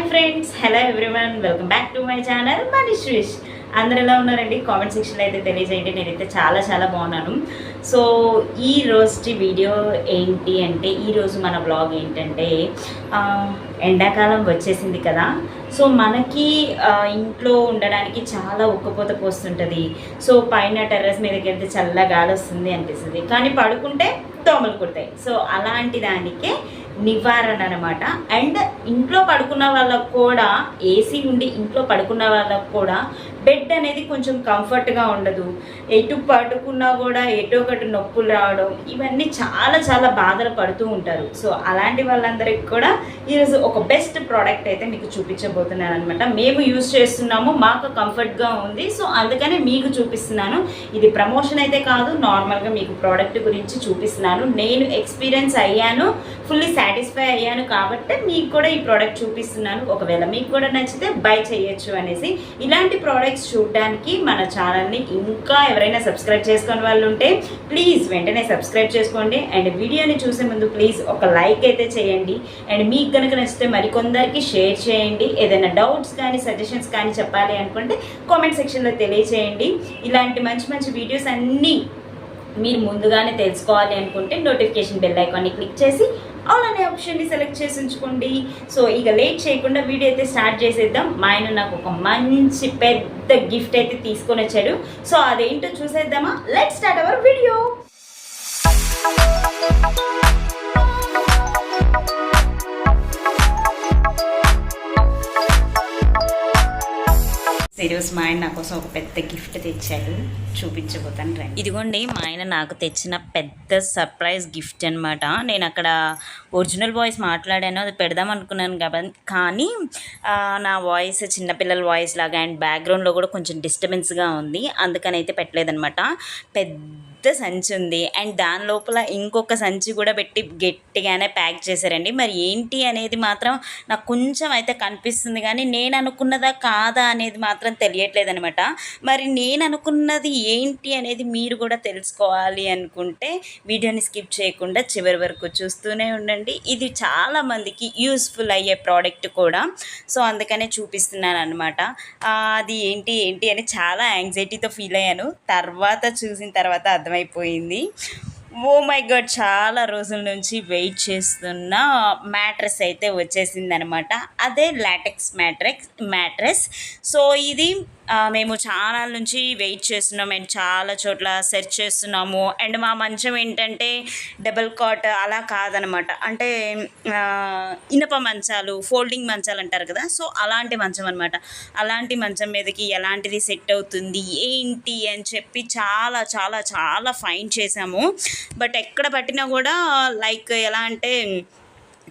Hi friends hello everyone welcome back to my channel Manish wish అందరు ఎలా ఉన్నారండి? Comment సెక్షన్లో అయితే తెలియజేయండి. నేనైతే చాలా చాలా బాగున్నాను. సో ఈ రోజు వీడియో ఏంటి అంటే ఈరోజు మన బ్లాగ్ ఏంటంటే ఎండాకాలం వచ్చేసింది కదా. సో మనకి ఇంట్లో ఉండడానికి చాలా ఉక్కపోత పోస్తుంటుంది. సో పైన టెర్రస్ మీదకి వెళ్తే చల్ల గాలి వస్తుంది అనిపిస్తుంది. కానీ పడుకుంటే దోమలు కుడతాయి. సో అలాంటి దానికే నివారణ అనమాట అండ్ ఇంట్లో పడుకున్న వాళ్ళకు కూడా ఏసీ ఉండి ఇంట్లో పడుకున్న వాళ్ళకు కూడా బెడ్ అనేది కొంచెం కంఫర్ట్గా ఉండదు. ఎటు పడుకున్నా కూడా ఎటో ఒకటి నొప్పులు రావడం ఇవన్నీ చాలా చాలా బాధలు పడుతూ ఉంటారు. సో అలాంటి వాళ్ళందరికీ కూడా ఈరోజు ఒక బెస్ట్ ప్రోడక్ట్ అయితే మీకు చూపించబోతున్నాను అనమాట మేము యూజ్ చేస్తున్నాము మాకు కంఫర్ట్గా ఉంది. సో అందుకనే మీకు చూపిస్తున్నాను. ఇది ప్రమోషన్ అయితే కాదు నార్మల్గా మీకు ప్రోడక్ట్ గురించి చూపిస్తున్నాను. నేను ఎక్స్పీరియన్స్ అయ్యాను ఫుల్లీ సాటిస్ఫై అయ్యాను కాబట్టి మీకు కూడా ఈ ప్రోడక్ట్ చూపిస్తున్నాను. ఒకవేళ మీకు కూడా నచ్చితే బై చేయొచ్చు అనేసి. ఇలాంటి ప్రోడక్ట్ ప్రోడక్ట్స్ చూడడానికి మన ఛానల్ని ఇంకా ఎవరైనా సబ్స్క్రైబ్ చేసుకునే వాళ్ళు ఉంటే ప్లీజ్ వెంటనే సబ్స్క్రైబ్ చేసుకోండి. అండ్ వీడియోని చూసే ముందు ప్లీజ్ ఒక లైక్ అయితే చేయండి. అండ్ మీకు కనుక నచ్చితే మరికొందరికి షేర్ చేయండి. ఏదైనా డౌట్స్ కానీ సజెషన్స్ కానీ చెప్పాలి అనుకుంటే కామెంట్ సెక్షన్లో తెలియచేయండి. ఇలాంటి మంచి మంచి వీడియోస్ అన్నీ మీరు ముందుగానే తెలుసుకోవాలి అనుకుంటే నోటిఫికేషన్ బెల్ ఐకాన్ని క్లిక్ చేసి ఆల్ అనే ఆప్షన్ని సెలెక్ట్ చేసి ఉంచుకోండి. సో ఇక లేట్ చేయకుండా వీడియో అయితే స్టార్ట్ చేసేద్దాం. మా ఆయన నాకు ఒక మంచి పెద్ద గిఫ్ట్ అయితే తీసుకొని వచ్చాడు. సో అదేంటో చూసేద్దామా? లెట్ స్టార్ట్ అవర్ వీడియో ఈరోజు మా ఆయన నా కోసం ఒక పెద్ద గిఫ్ట్ తెచ్చాడు. చూపించబోతాను రండి. ఇదిగోండి మా ఆయన నాకు తెచ్చిన పెద్ద సర్ప్రైజ్ గిఫ్ట్ అనమాట నేను అక్కడ ఒరిజినల్ వాయిస్ మాట్లాడాను అది పెడదాం అనుకున్నాను కాబట్టి కానీ నా వాయిస్ చిన్నపిల్లల వాయిస్ లాగా అండ్ బ్యాక్గ్రౌండ్లో కూడా కొంచెం డిస్టర్బెన్స్గా ఉంది. అందుకని అయితే పెట్టలేదనమాట పెద్ద సంచి ఉంది. అండ్ దాని లోపల ఇంకొక సంచి కూడా పెట్టి గట్టిగానే ప్యాక్ చేశారండి. మరి ఏంటి అనేది మాత్రం నాకు కొంచెం అయితే కనిపిస్తుంది కానీ నేను అనుకున్నదా కాదా అనేది మాత్రం తెలియట్లేదు అనమాట మరి నేను అనుకున్నది ఏంటి అనేది మీరు కూడా తెలుసుకోవాలి అనుకుంటే వీడియోని స్కిప్ చేయకుండా చివరి వరకు చూస్తూనే ఉండండి. ఇది చాలా మందికి యూస్ఫుల్ అయ్యే ప్రోడక్ట్ కూడా. సో అందుకనే చూపిస్తున్నాను అనమాట అది ఏంటి ఏంటి అని చాలా యాంగ్జైటీతో ఫీల్ అయ్యాను. తర్వాత చూసిన తర్వాత అర్థం అర్థమైపోయింది. ఓ మై గాడ్ చాలా రోజుల నుంచి వెయిట్ చేస్తున్న మ్యాట్రెస్ అయితే వచ్చేసింది అనమాట అదే లాటెక్స్ మ్యాట్రెక్స్ మ్యాట్రెస్. సో ఇది మేము చాలా నుంచి వెయిట్ చేస్తున్నాం అండ్ చాలా చోట్ల సెర్చ్ చేస్తున్నాము. అండ్ మా మంచం ఏంటంటే డబుల్ కాట్ అలా కాదనమాట. అంటే ఇనప మంచాలు ఫోల్డింగ్ మంచాలు అంటారు కదా? సో అలాంటి మంచం అనమాట అలాంటి మంచం మీదకి ఎలాంటిది సెట్ అవుతుంది ఏంటి అని చెప్పి చాలా చాలా చాలా ఫైన్ చేసాము. బట్ ఎక్కడ పట్టినా కూడా లైక్ ఎలా అంటే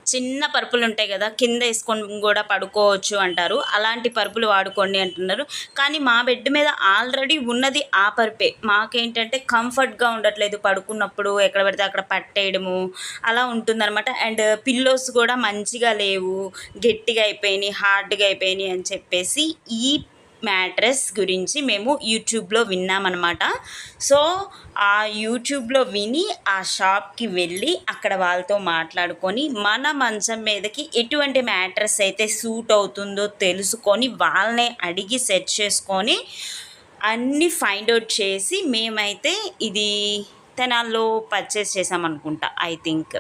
చిన్న పరుపులు ఉంటాయి కదా కింద వేసుకొని కూడా పడుకోవచ్చు అంటారు. అలాంటి పరుపులు వాడుకోండి అంటున్నారు. కానీ మా బెడ్ మీద ఆల్రెడీ ఉన్నది ఆ పరుపే. మాకేంటంటే కంఫర్ట్గా ఉండట్లేదు పడుకున్నప్పుడు ఎక్కడ పడితే అక్కడ పట్టేయడము అలా ఉంటుందన్నమాట. అండ్ పిల్లోస్ కూడా మంచిగా లేవు గట్టిగా అయిపోయినాయి హార్డ్గా అయిపోయినాయి అని చెప్పేసి ఈ మ్యాట్రెస్ గురించి మేము యూట్యూబ్లో విన్నామన్నమాట. సో ఆ యూట్యూబ్లో విని ఆ షాప్కి వెళ్ళి అక్కడ వాళ్ళతో మాట్లాడుకొని మన మంచం మీదకి ఎటువంటి మ్యాట్రెస్ అయితే సూట్ అవుతుందో తెలుసుకొని వాళ్ళనే అడిగి సెట్ చేసుకొని అన్నీ ఫైండ్ అవుట్ చేసి మేమైతే ఇది తెనాల్లో పర్చేస్ చేసామనుకుంటా ఐ థింక్.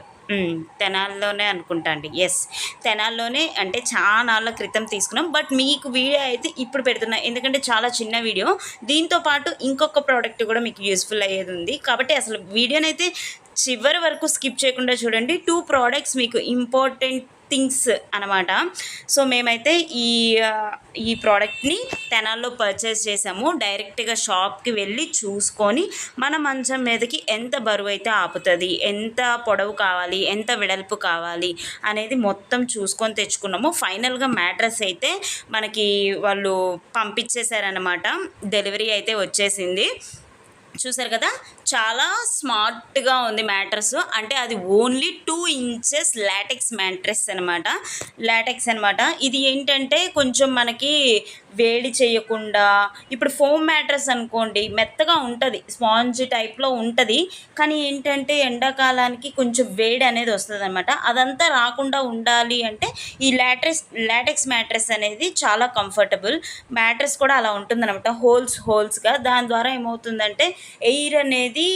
తెనాల్లోనే అనుకుంటా అండి. ఎస్ తెనాల్లోనే అంటే చాలా నాళ్ళ క్రితం తీసుకున్నాం. బట్ మీకు వీడియో అయితే ఇప్పుడు పెడుతున్నా. ఎందుకంటే చాలా చిన్న వీడియో. దీంతో పాటు ఇంకొక ప్రోడక్ట్ కూడా మీకు యూస్ఫుల్ అయ్యేది ఉంది. కాబట్టి అసలు వీడియోనైతే చివరి వరకు స్కిప్ చేయకుండా చూడండి. టూ ప్రోడక్ట్స్ మీకు ఇంపార్టెంట్ థింగ్స్ అనమాట సో మేమైతే ఈ ఈ ప్రోడక్ట్ని తెనాల్లో పర్చేస్ చేసాము. డైరెక్ట్గా షాప్కి వెళ్ళి చూసుకొని మన మంచం మీదకి ఎంత బరువు అయితే ఆపుతుంది ఎంత పొడవు కావాలి ఎంత వెడల్పు కావాలి అనేది మొత్తం చూసుకొని తెచ్చుకున్నాము. ఫైనల్గా మ్యాట్రస్ అయితే మనకి వాళ్ళు పంపించేశారనమాట డెలివరీ అయితే వచ్చేసింది. చూసారు కదా? చాలా స్మార్ట్గా ఉంది మ్యాట్రస్. అంటే అది only two inches latex mattress అనమాట లాటెక్స్ అనమాట ఇది ఏంటంటే కొంచెం మనకి వేడి చేయకుండా ఇప్పుడు ఫోమ్ మ్యాట్రస్ అనుకోండి మెత్తగా ఉంటుంది స్పాంజ్ టైప్లో ఉంటుంది కానీ ఏంటంటే ఎండాకాలానికి కొంచెం వేడి అనేది వస్తుంది అనమాట అదంతా రాకుండా ఉండాలి అంటే ఈ లాటెక్స్ లాటెక్స్ మ్యాట్రస్ అనేది చాలా కంఫర్టబుల్. మ్యాట్రస్ కూడా అలా ఉంటుందన్నమాట హోల్స్ హోల్స్గా. దాని ద్వారా ఏమవుతుందంటే ఎయిర్ అనేది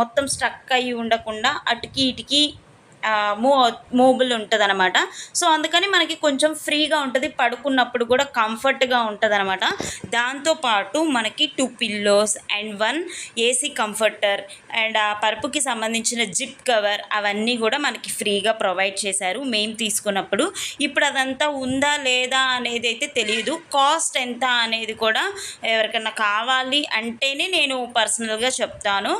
మొత్తం స్ట్రక్ అయ్యి ఉండకుండా అటుకి ఇటుకి మూవ్ మూవబుల్ ఉంటుంది అనమాట సో అందుకని మనకి కొంచెం ఫ్రీగా ఉంటుంది. పడుకున్నప్పుడు కూడా కంఫర్ట్గా ఉంటుంది అనమాట దాంతోపాటు మనకి two pillows and one AC comforter and ఆ పరుపుకి సంబంధించిన జిప్ కవర్ అవన్నీ కూడా మనకి ఫ్రీగా ప్రొవైడ్ చేశారు మేము తీసుకున్నప్పుడు. ఇప్పుడు అదంతా ఉందా లేదా అనేది అయితే తెలియదు కాస్ట్ ఎంత అనేది కూడా ఎవరికైనా కావాలి అంటేనే నేను పర్సనల్గా చెప్తాను.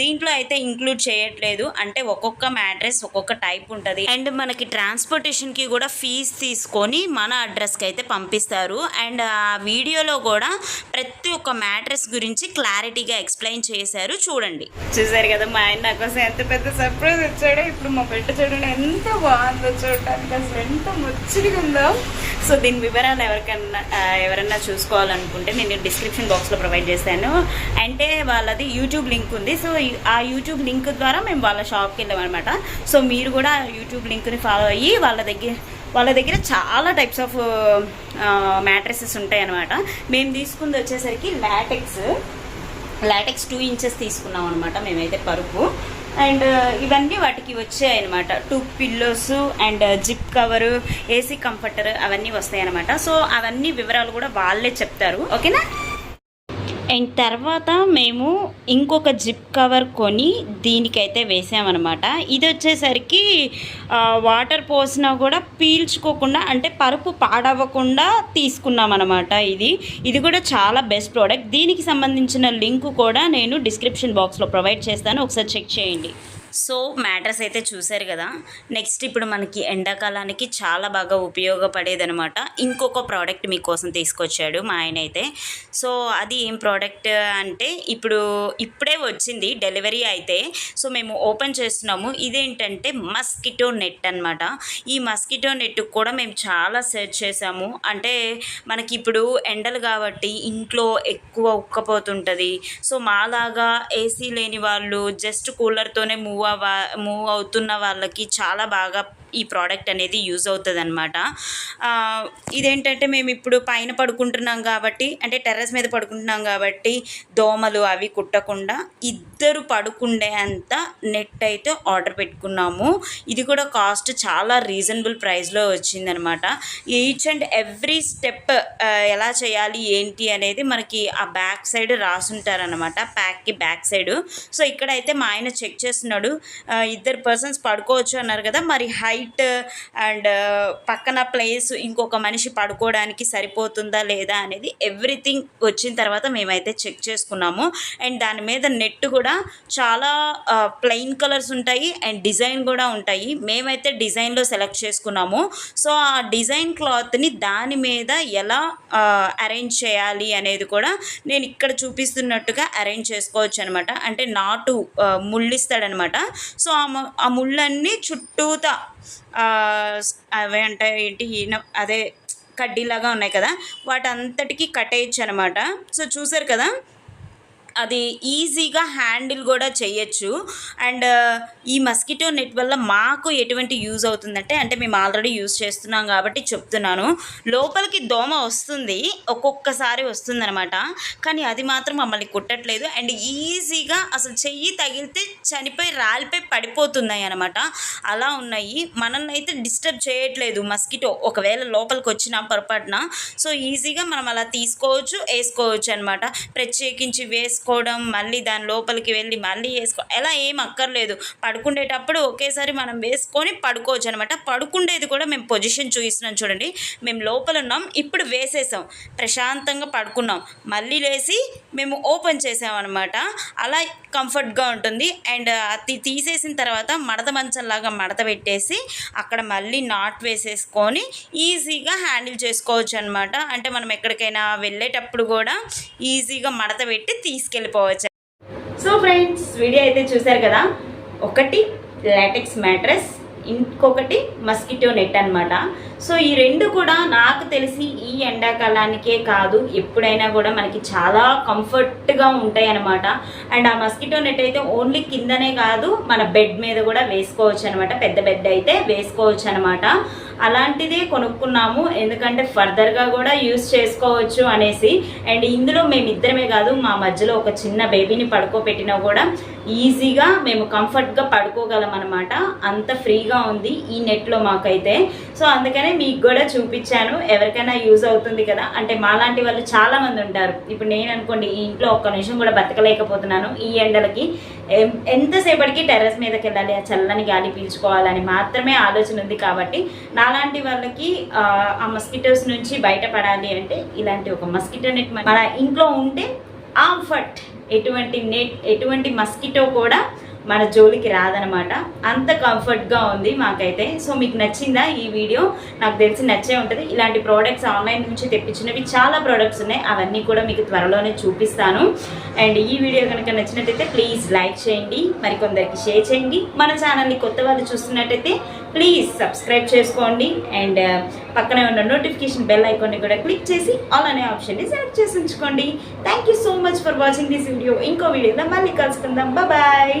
దీంట్లో అయితే ఇంక్లూడ్ చేయట్లేదు. అంటే ఒక్కొక్క మ్యాట్రెస్ ఒక్కొక్క టైప్ ఉంటుంది. అండ్ మనకి ట్రాన్స్పోర్టేషన్కి కూడా ఫీజ్ తీసుకొని మన అడ్రస్కి అయితే పంపిస్తారు. అండ్ ఆ వీడియోలో కూడా ప్రతి ఒక్క మ్యాట్రెస్ గురించి క్లారిటీగా ఎక్స్ప్లెయిన్ చేశారు. చూడండి. చూసారు కదా మా ఆయన నా కోసం ఎంత పెద్ద సర్ప్రైజ్ వచ్చాడో ఇప్పుడు మా బిడ్డ చూడండి ఎంత బాగుందో చూడటానికి అసలు ఎంత ముచ్చటగా ఉందో. సో దీని వివరాలు ఎవరికన్నా ఎవరన్నా చూసుకోవాలనుకుంటే నేను డిస్క్రిప్షన్ బాక్స్లో ప్రొవైడ్ చేశాను. అంటే వాళ్ళది యూట్యూబ్ లింక్ ఉంది. సో ఆ యూట్యూబ్ లింక్ ద్వారా మేము వాళ్ళ షాప్కి వెళ్ళామన్నమాట సో మీరు కూడా యూట్యూబ్ లింక్ని ఫాలో అయ్యి వాళ్ళ దగ్గర వాళ్ళ దగ్గర చాలా టైప్స్ ఆఫ్ మ్యాట్రసెస్ ఉంటాయి అనమాట మేము తీసుకుంది వచ్చేసరికి లాటెక్స్ లాటెక్స్ టూ ఇంచెస్ తీసుకున్నాం అనమాట మేమైతే పరుపు. అండ్ ఇవన్నీ వాటికి వచ్చాయి అనమాట two pillows and zip cover AC comforter అవన్నీ వస్తాయి అనమాట సో అవన్నీ వివరాలు కూడా వాళ్ళే చెప్తారు. ఓకేనా? అండ్ తర్వాత మేము ఇంకొక జిప్ కవర్ కొని దీనికైతే వేసామన్నమాట. ఇది వచ్చేసరికి వాటర్ పోసినా కూడా పీల్చుకోకుండా అంటే పరుపు పాడవ్వకుండా తీసుకున్నాం అనమాట ఇది. ఇది కూడా చాలా బెస్ట్ ప్రోడక్ట్. దీనికి సంబంధించిన లింక్ కూడా నేను డిస్క్రిప్షన్ బాక్స్లో ప్రొవైడ్ చేస్తాను. ఒకసారి చెక్ చేయండి. సో మ్యాటర్స్ అయితే చూశారు కదా. నెక్స్ట్ ఇప్పుడు మనకి ఎండాకాలానికి చాలా బాగా ఉపయోగపడేది అనమాట ఇంకొక ప్రోడక్ట్ మీకోసం తీసుకొచ్చాడు మా ఆయన అయితే. సో అది ఏం ప్రోడక్ట్ అంటే ఇప్పుడు ఇప్పుడే వచ్చింది డెలివరీ అయితే. సో మేము ఓపెన్ చేస్తున్నాము. ఇదేంటంటే మస్కిటో నెట్ అనమాట ఈ మస్కిటో నెట్ కూడా మేము చాలా సెర్చ్ చేసాము అంటే మనకి ఇప్పుడు ఎండలు కాబట్టి ఇంట్లో ఎక్కువ ఉక్కపోతుంటుంది. సో మాలాగా ఏసీ లేని వాళ్ళు జస్ట్ కూలర్తోనే మూవ్ అవ్వ మూవ్ అవుతున్న వాళ్ళకి చాలా బాగా ఈ ప్రోడక్ట్ అనేది యూజ్ అవుతుంది అనమాట ఇదేంటంటే మేము ఇప్పుడు పైన పడుకుంటున్నాం కాబట్టి అంటే టెర్రస్ మీద పడుకుంటున్నాం కాబట్టి దోమలు అవి కుట్టకుండా ఇద్దరు పడుకుండే అంత నెట్ అయితే ఆర్డర్ పెట్టుకున్నాము. ఇది కూడా కాస్ట్ చాలా రీజనబుల్ ప్రైస్లో వచ్చిందనమాట ఈచ్ అండ్ ఎవ్రీ స్టెప్ ఎలా చేయాలి ఏంటి అనేది మనకి ఆ బ్యాక్ సైడ్ రాసుంటారనమాట ప్యాక్కి బ్యాక్ సైడ్. సో ఇక్కడైతే మా ఆయన చెక్ చేస్తున్నాడు. ఇద్దరు పర్సన్స్ పడుకోవచ్చు అన్నారు కదా మరి హై హైట్ అండ్ పక్కన ప్లేస్ ఇంకొక మనిషి పడుకోవడానికి సరిపోతుందా లేదా అనేది ఎవ్రీథింగ్ వచ్చిన తర్వాత మేమైతే చెక్ చేసుకున్నాము. అండ్ దాని మీద నెట్ కూడా చాలా ప్లెయిన్ కలర్స్ ఉంటాయి అండ్ డిజైన్ కూడా ఉంటాయి. మేమైతే డిజైన్లో సెలెక్ట్ చేసుకున్నాము. సో ఆ డిజైన్ క్లాత్ని దాని మీద ఎలా అరేంజ్ చేయాలి అనేది కూడా నేను ఇక్కడ చూపిస్తున్నట్టుగా అరేంజ్ చేసుకోవచ్చు అనమాట అంటే నాటు ముళ్ళిస్తాడనమాట సో ఆ ఆ ముళ్ళన్నీ చుట్టూతా అవే అంటే ఏంటి అదే కడ్డీలాగా ఉన్నాయి కదా వాటంతటికి కట్టేయచ్చు అనమాట సో చూసారు కదా అది ఈజీగా హ్యాండిల్ కూడా చేయొచ్చు. అండ్ ఈ మస్కిటో నెట్ వల్ల మాకు ఎటువంటి యూజ్ అవుతుందంటే అంటే మేము ఆల్రెడీ యూజ్ చేస్తున్నాం కాబట్టి చెప్తున్నాను. లోపలికి దోమ వస్తుంది ఒక్కొక్కసారి వస్తుందనమాట కానీ అది మాత్రం మమ్మల్ని కుట్టట్లేదు. అండ్ ఈజీగా అసలు చెయ్యి తగిలితే చనిపోయి రాలిపోయి పడిపోతున్నాయి అనమాట అలా ఉన్నాయి. మనల్ని అయితే డిస్టర్బ్ చేయట్లేదు మస్కిటో. ఒకవేళ లోపలికి వచ్చిన పొరపాటున. సో ఈజీగా మనం అలా తీసుకోవచ్చు వేసుకోవచ్చు అనమాట ప్రత్యేకించి వేసుకోవడం మళ్ళీ దాని లోపలికి వెళ్ళి మళ్ళీ వేసుకో ఎలా ఏం అక్కర్లేదు. పడుకునేటప్పుడు ఒకేసారి మనం వేసుకొని పడుకోవచ్చు అనమాట పడుకుండేది కూడా మేము పొజిషన్ చూపిస్తున్నాం చూడండి. మేము లోపల ఉన్నాం ఇప్పుడు వేసేసాం. ప్రశాంతంగా పడుకున్నాం. మళ్ళీ లేచి మేము ఓపెన్ చేసాం అనమాట అలా కంఫర్ట్గా ఉంటుంది. అండ్ అది తీసేసిన తర్వాత మడత మంచంలాగా మడత పెట్టేసి అక్కడ మళ్ళీ నాట్ వేసేసుకొని ఈజీగా హ్యాండిల్ చేసుకోవచ్చు అనమాట అంటే మనం ఎక్కడికైనా వెళ్ళేటప్పుడు కూడా ఈజీగా మడత పెట్టి తీసుకెళ్ళిపోవచ్చు. సో ఫ్రెండ్స్ వీడియో అయితే చూశారు కదా? ఒకటి లాటెక్స్ మ్యాట్రెస్ ఇంకొకటి మస్కిటో నెట్ అన్నమాట. సో ఈ రెండు కూడా నాకు తెలిసి ఈ ఎండాకాలానికే కాదు ఎప్పుడైనా కూడా మనకి చాలా కంఫర్ట్గా ఉంటాయి అనమాట అండ్ ఆ మస్కిటో నెట్ అయితే ఓన్లీ కిందనే కాదు మన బెడ్ మీద కూడా వేసుకోవచ్చు అనమాట పెద్ద బెడ్ అయితే వేసుకోవచ్చు అనమాట అలాంటిదే కొనుక్కున్నాము. ఎందుకంటే ఫర్దర్గా కూడా యూస్ చేసుకోవచ్చు అనేసి. అండ్ ఇందులో మేమిద్దరమే కాదు మా మధ్యలో ఒక చిన్న బేబీని పడుకోబెట్టినా కూడా ఈజీగా మేము కంఫర్ట్గా పడుకోగలం అనమాట అంత ఫ్రీగా ఉంది ఈ నెట్లో మాకైతే. సో అందుకనే మీకు కూడా చూపించాను ఎవరికైనా యూజ్ అవుతుంది కదా. అంటే మాలాంటి వాళ్ళు చాలామంది ఉంటారు. ఇప్పుడు నేను అనుకోండి ఈ ఇంట్లో ఒక్క నిమిషం కూడా బతకలేకపోతున్నాను ఈ ఎండలకి. ఎంతసేపటికి టెర్రస్ మీదకి వెళ్ళాలి ఆ చల్లని గాలి పీల్చుకోవాలని మాత్రమే ఆలోచన ఉంది కాబట్టి నాలాంటి వాళ్ళకి ఆ, మస్కిటోస్ నుంచి బయటపడాలి అంటే ఇలాంటి ఒక మస్కిటో నెట్ మన ఇంట్లో ఉంటే ఆంఫర్ట్ ఎటువంటి నెట్ ఎటువంటి మస్కిటో కూడా మన జోలికి రాదనమాట. అంత కంఫర్ట్గా ఉంది మాకైతే. సో మీకు నచ్చిందా ఈ వీడియో? నాకు తెలిసి నచ్చే ఉంటుంది. ఇలాంటి ప్రోడక్ట్స్ ఆన్లైన్ నుంచి తెప్పించినవి చాలా ప్రోడక్ట్స్ ఉన్నాయి. అవన్నీ కూడా మీకు త్వరలోనే చూపిస్తాను. అండ్ ఈ వీడియో కనుక నచ్చినట్టయితే ప్లీజ్ లైక్ చేయండి. మరికొందరికి షేర్ చేయండి. మన ఛానల్ని కొత్త వాళ్ళు చూస్తున్నట్టయితే ప్లీజ్ సబ్స్క్రైబ్ చేసుకోండి. అండ్ పక్కనే ఉన్న నోటిఫికేషన్ బెల్ ఐకాన్ని కూడా క్లిక్ చేసి ఆల్ అనే ఆప్షన్ని సెలెక్ట్ చేసి ఉంచుకోండి. Thank you so much for watching this video ఇంకో వీడియోలో మళ్ళీ కలుసుకుందాం. బాయ్